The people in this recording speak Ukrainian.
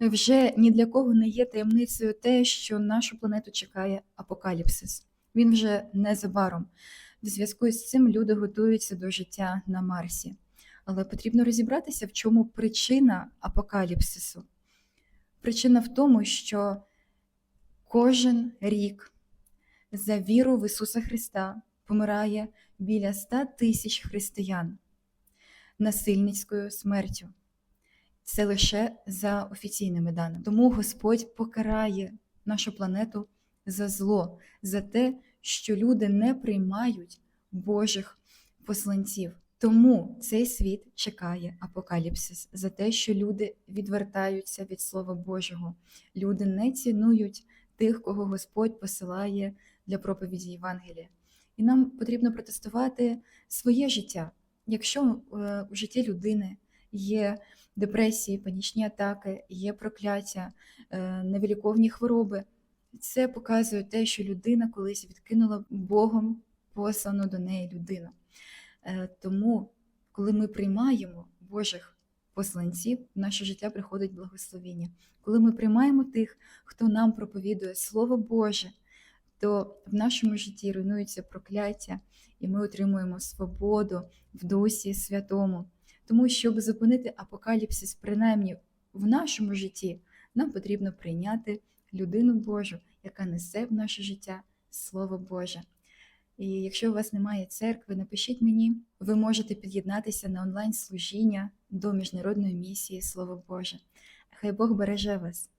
Вже ні для кого не є таємницею те, що нашу планету чекає апокаліпсис. Він вже незабаром. В зв'язку з цим люди готуються до життя на Марсі. Але потрібно розібратися, в чому причина апокаліпсису. Причина в тому, що кожен рік за віру в Ісуса Христа помирає біля 100 тисяч християн насильницькою смертю. Це лише за офіційними даними. Тому Господь покарає нашу планету за зло, за те, що люди не приймають Божих посланців. Тому цей світ чекає апокаліпсис за те, що люди відвертаються від Слова Божого. Люди не цінують тих, кого Господь посилає для проповіді Євангелія. І нам потрібно протестувати своє життя. Якщо е, у житті людини є депресії, панічні атаки, є прокляття, е, невиліковні хвороби, це показує те, що людина колись відкинула Богом послану до неї людину. Е, Тому, коли ми приймаємо Божих посланців, в наше життя приходить благословіння. Коли ми приймаємо тих, хто нам проповідує Слово Боже, то в нашому житті руйнується прокляття, і ми отримуємо свободу в Дусі Святому. Тому, щоб зупинити апокаліпсис, принаймні в нашому житті, нам потрібно прийняти людину Божу, яка несе в наше життя Слово Боже. І якщо у вас немає церкви, напишіть мені, ви можете під'єднатися на онлайн-служіння до міжнародної місії Слово Боже. Хай Бог береже вас.